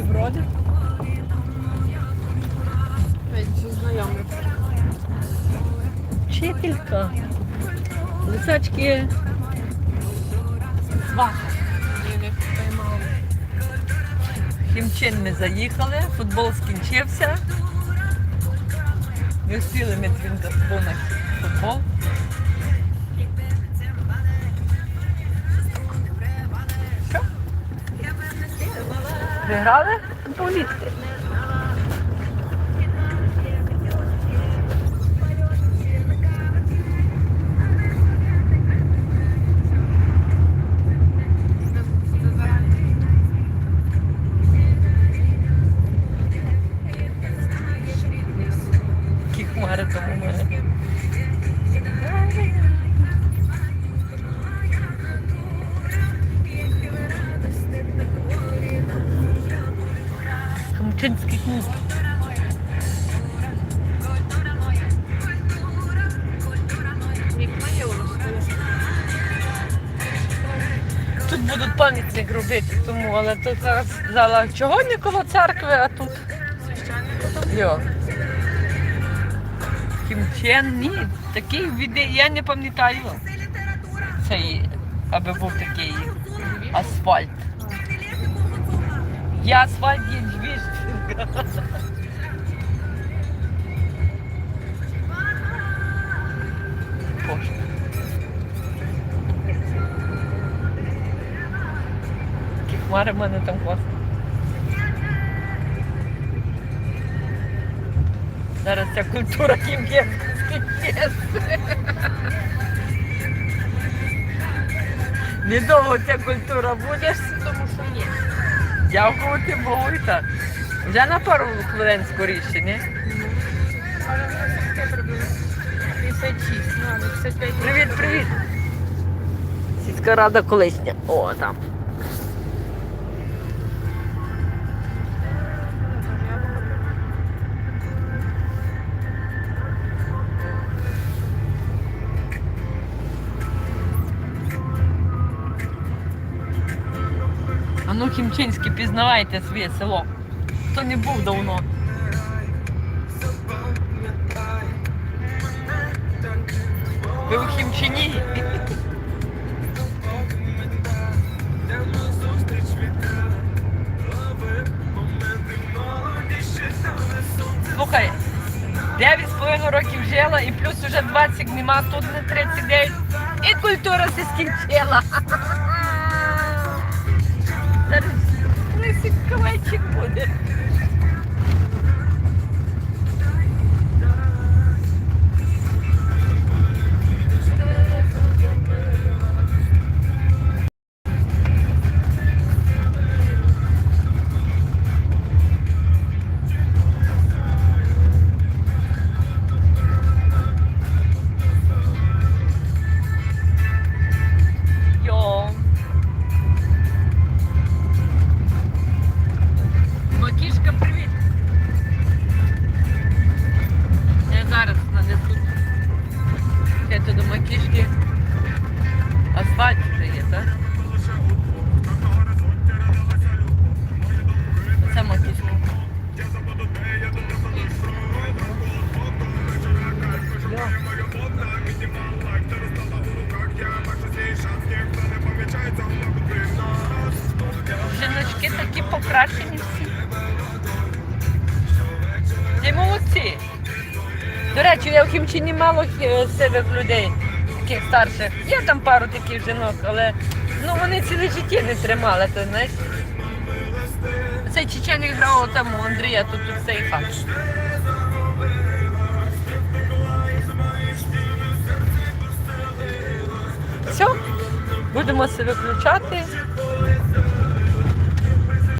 співбродер. Вчителька. Лисочки. Хімчин ми заїхали, футбол скінчився. Не встигли ми твінка футбол. Виграли? Політки. Які хмари там у мене. Тут будуть пам'ятник робити, тому, але тут зараз зала чого не церкви, а тут. Йо. Ні, такий віде, я не пам'ятаю. Цей, аби був такий асфальт. Я асфальт є двіж. Такі хмари в мене там класно. Зараз ця культура кім'єнська Недовго ця культура будеш, Тому що є. дякувати Богу і так. Вже на пару хвилин скоріше, ні? Але в нас таке приблизно 56, але 55. Привіт, привіт. Сільська рада колишня. О, там. А ну, Хімчинське, пізнавайте своє село. Хто не був давно. Ви у Хімчині? Слухай, 9,5 років жила і плюс уже 20 нема, тут не 39. І культура се скінчила. Зараз лисик буде. Це до макішки. Асфальт вже є, так? Жіночки такі покращені всі. І молодці. До речі, я в Хімчині мало е, сивих людей, таких старших. Є там пару таких жінок, але ну, вони ціле життя не тримали, то знаєш. Цей чеченик грав там у Андрія, тут тут цей хат. Все, будемо себе виключати.